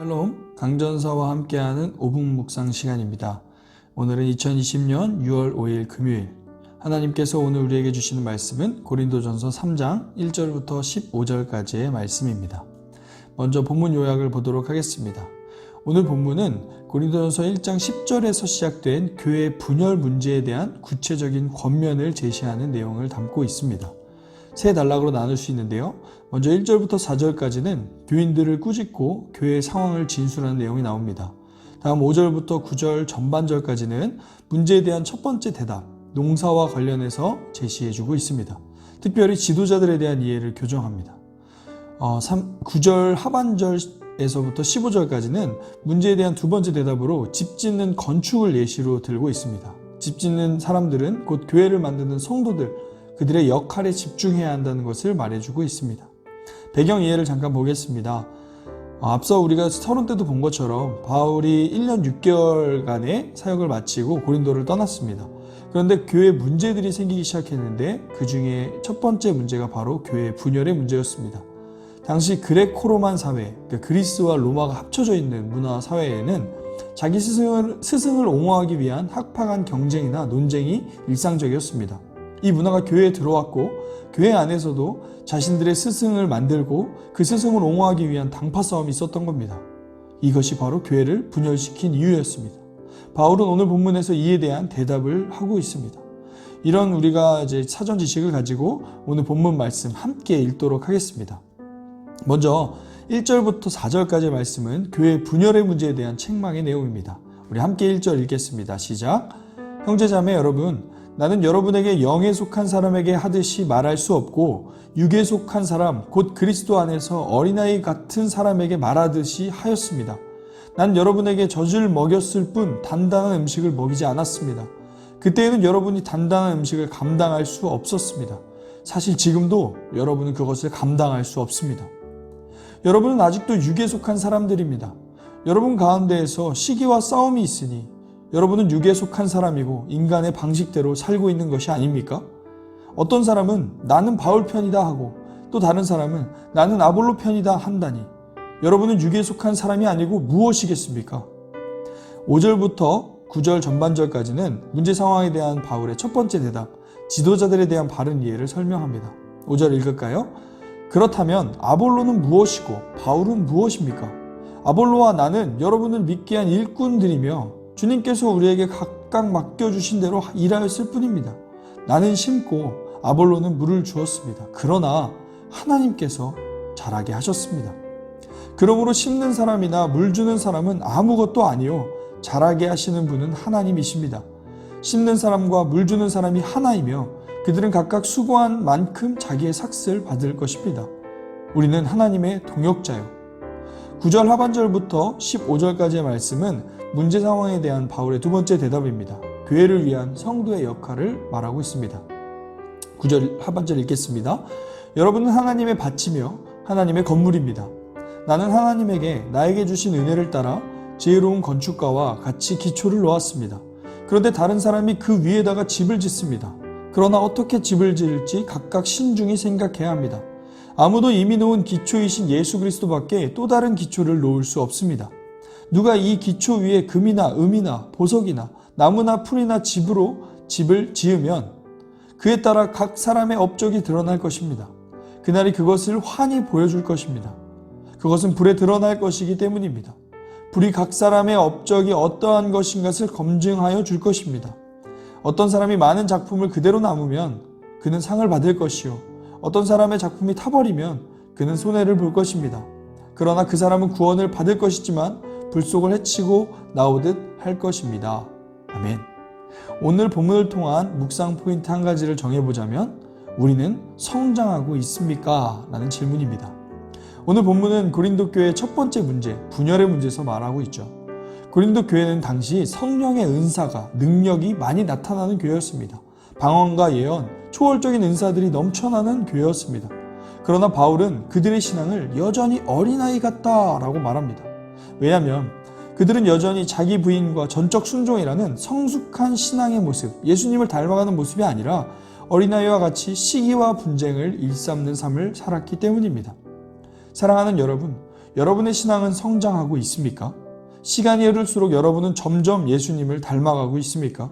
샬롬 강전사와 함께하는 5분 묵상 시간입니다. 오늘은 2020년 6월 5일 금요일 하나님께서 오늘 우리에게 주시는 말씀은 고린도전서 3장 1절부터 15절까지의 말씀입니다. 먼저 본문 요약을 보도록 하겠습니다. 오늘 본문은 고린도전서 1장 10절에서 시작된 교회 분열 문제에 대한 구체적인 권면을 제시하는 내용을 담고 있습니다. 세 단락으로 나눌 수 있는데요. 먼저 1절부터 4절까지는 교인들을 꾸짖고 교회의 상황을 진술하는 내용이 나옵니다. 다음 5절부터 9절 전반절까지는 문제에 대한 첫 번째 대답, 농사와 관련해서 제시해주고 있습니다. 특별히 지도자들에 대한 이해를 교정합니다. 어, 3, 9절 하반절에서부터 15절까지는 문제에 대한 두 번째 대답으로 집 짓는 건축을 예시로 들고 있습니다. 집 짓는 사람들은 곧 교회를 만드는 성도들, 그들의 역할에 집중해야 한다는 것을 말해주고 있습니다. 배경 이해를 잠깐 보겠습니다. 어, 앞서 우리가 서론 때도 본 것처럼 바울이 1년 6개월간의 사역을 마치고 고린도를 떠났습니다. 그런데 교회 문제들이 생기기 시작했는데 그 중에 첫 번째 문제가 바로 교회 분열의 문제였습니다. 당시 그레코로만 사회, 그러니까 그리스와 로마가 합쳐져 있는 문화 사회에는 자기 스승을, 스승을 옹호하기 위한 학파간 경쟁이나 논쟁이 일상적이었습니다. 이 문화가 교회에 들어왔고 교회 안에서도 자신들의 스승을 만들고 그 스승을 옹호하기 위한 당파 싸움이 있었던 겁니다. 이것이 바로 교회를 분열시킨 이유였습니다. 바울은 오늘 본문에서 이에 대한 대답을 하고 있습니다. 이런 우리가 이제 사전 지식을 가지고 오늘 본문 말씀 함께 읽도록 하겠습니다. 먼저 1절부터 4절까지의 말씀은 교회 분열의 문제에 대한 책망의 내용입니다. 우리 함께 1절 읽겠습니다. 시작. 형제자매 여러분, 나는 여러분에게 영에 속한 사람에게 하듯이 말할 수 없고 육에 속한 사람 곧 그리스도 안에서 어린아이 같은 사람에게 말하듯이 하였습니다. 난 여러분에게 젖을 먹였을 뿐 단단한 음식을 먹이지 않았습니다. 그때에는 여러분이 단단한 음식을 감당할 수 없었습니다. 사실 지금도 여러분은 그것을 감당할 수 없습니다. 여러분은 아직도 육에 속한 사람들입니다. 여러분 가운데에서 시기와 싸움이 있으니 여러분은 육에 속한 사람이고 인간의 방식대로 살고 있는 것이 아닙니까? 어떤 사람은 나는 바울 편이다 하고 또 다른 사람은 나는 아볼로 편이다 한다니 여러분은 육에 속한 사람이 아니고 무엇이겠습니까? 5절부터 9절 전반절까지는 문제 상황에 대한 바울의 첫 번째 대답, 지도자들에 대한 바른 이해를 설명합니다. 5절 읽을까요? 그렇다면 아볼로는 무엇이고 바울은 무엇입니까? 아볼로와 나는 여러분을 믿게 한 일꾼들이며 주님께서 우리에게 각각 맡겨주신 대로 일하였을 뿐입니다. 나는 심고 아볼로는 물을 주었습니다. 그러나 하나님께서 자라게 하셨습니다. 그러므로 심는 사람이나 물 주는 사람은 아무것도 아니요. 자라게 하시는 분은 하나님이십니다. 심는 사람과 물 주는 사람이 하나이며 그들은 각각 수고한 만큼 자기의 삭슬 받을 것입니다. 우리는 하나님의 동역자요. 9절 하반절부터 15절까지의 말씀은 문제 상황에 대한 바울의 두 번째 대답입니다. 교회를 위한 성도의 역할을 말하고 있습니다. 9절 하반절 읽겠습니다. 여러분은 하나님의 밭이며 하나님의 건물입니다. 나는 하나님에게 나에게 주신 은혜를 따라 지혜로운 건축가와 같이 기초를 놓았습니다. 그런데 다른 사람이 그 위에다가 집을 짓습니다. 그러나 어떻게 집을 지을지 각각 신중히 생각해야 합니다. 아무도 이미 놓은 기초이신 예수 그리스도밖에 또 다른 기초를 놓을 수 없습니다. 누가 이 기초 위에 금이나 음이나 보석이나 나무나 풀이나 집으로 집을 지으면 그에 따라 각 사람의 업적이 드러날 것입니다. 그날이 그것을 환히 보여줄 것입니다. 그것은 불에 드러날 것이기 때문입니다. 불이 각 사람의 업적이 어떠한 것인 것을 검증하여 줄 것입니다. 어떤 사람이 많은 작품을 그대로 남으면 그는 상을 받을 것이요. 어떤 사람의 작품이 타버리면 그는 손해를 볼 것입니다. 그러나 그 사람은 구원을 받을 것이지만 불속을 해치고 나오듯 할 것입니다. 아멘. 오늘 본문을 통한 묵상 포인트 한 가지를 정해보자면 우리는 성장하고 있습니까? 라는 질문입니다. 오늘 본문은 고린도 교회의 첫 번째 문제, 분열의 문제에서 말하고 있죠. 고린도 교회는 당시 성령의 은사가, 능력이 많이 나타나는 교회였습니다. 방언과 예언, 초월적인 은사들이 넘쳐나는 교회였습니다. 그러나 바울은 그들의 신앙을 여전히 어린아이 같다라고 말합니다. 왜냐하면 그들은 여전히 자기 부인과 전적 순종이라는 성숙한 신앙의 모습, 예수님을 닮아가는 모습이 아니라 어린아이와 같이 시기와 분쟁을 일삼는 삶을 살았기 때문입니다. 사랑하는 여러분, 여러분의 신앙은 성장하고 있습니까? 시간이 흐를수록 여러분은 점점 예수님을 닮아가고 있습니까?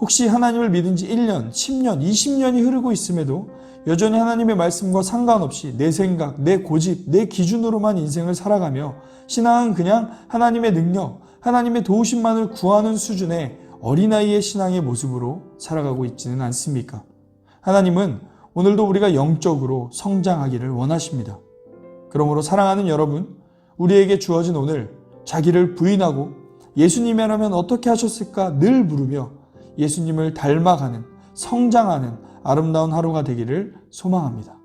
혹시 하나님을 믿은 지 1년, 10년, 20년이 흐르고 있음에도 여전히 하나님의 말씀과 상관없이 내 생각, 내 고집, 내 기준으로만 인생을 살아가며 신앙은 그냥 하나님의 능력, 하나님의 도우심만을 구하는 수준의 어린아이의 신앙의 모습으로 살아가고 있지는 않습니까? 하나님은 오늘도 우리가 영적으로 성장하기를 원하십니다. 그러므로 사랑하는 여러분, 우리에게 주어진 오늘 자기를 부인하고 예수님이라면 어떻게 하셨을까 늘 물으며 예수님을 닮아가는 성장하는 아름다운 하루가 되기를 소망합니다.